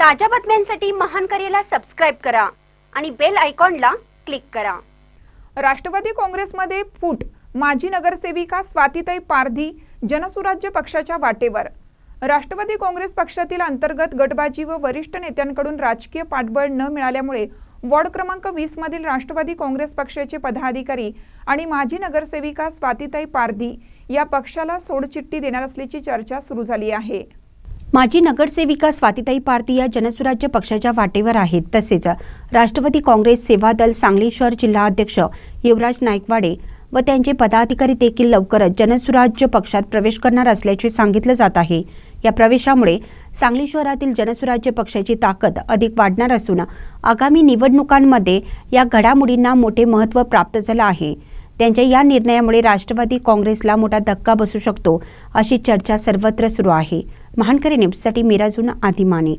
ताज्या बातम्यांसाठी महान करेला सबस्क्राईब करा आणि बेल आयकॉनला क्लिक करा. राष्ट्रवादी काँग्रेसमध्ये फूट माजी नगरसेविका स्वातीताई पारधी जनसुराज्य पक्षाच्या वाटेवर. राष्ट्रवादी काँग्रेस पक्षातील अंतर्गत गटबाजी व वरिष्ठ नेत्यांकडून राजकीय पाठबळ न मिळाल्यामुळे वॉर्ड क्रमांक वीस मधील राष्ट्रवादी काँग्रेस पक्षाचे पदाधिकारी आणि माजी नगरसेविका स्वातीताई पारधी या पक्षाला सोडचिठ्ठी देणार असल्याची चर्चा सुरू झाली आहे. माजी नगरसेविका स्वातीताई पारती या जनसुराज्य पक्षाच्या वाटेवर आहेत. तसेच राष्ट्रवादी काँग्रेस सेवा दल सांगली शहर जिल्हा अध्यक्ष युवराज नाईकवाडे व त्यांचे पदाधिकारी देखील लवकरच जनसुराज्य पक्षात प्रवेश करणार असल्याचे सांगितलं जात आहे. या प्रवेशामुळे सांगली शहरातील जनसुराज्य पक्षाची ताकद अधिक वाढणार असून आगामी निवडणुकांमध्ये या घडामोडींना मोठे महत्त्व प्राप्त झालं आहे. त्यांच्या या निर्णयामुळे राष्ट्रवादी काँग्रेसला मोठा धक्का बसू शकतो अशी चर्चा सर्वत्र सुरू आहे. महानकरी न्यूजसाठी मिराजून आदिमाने.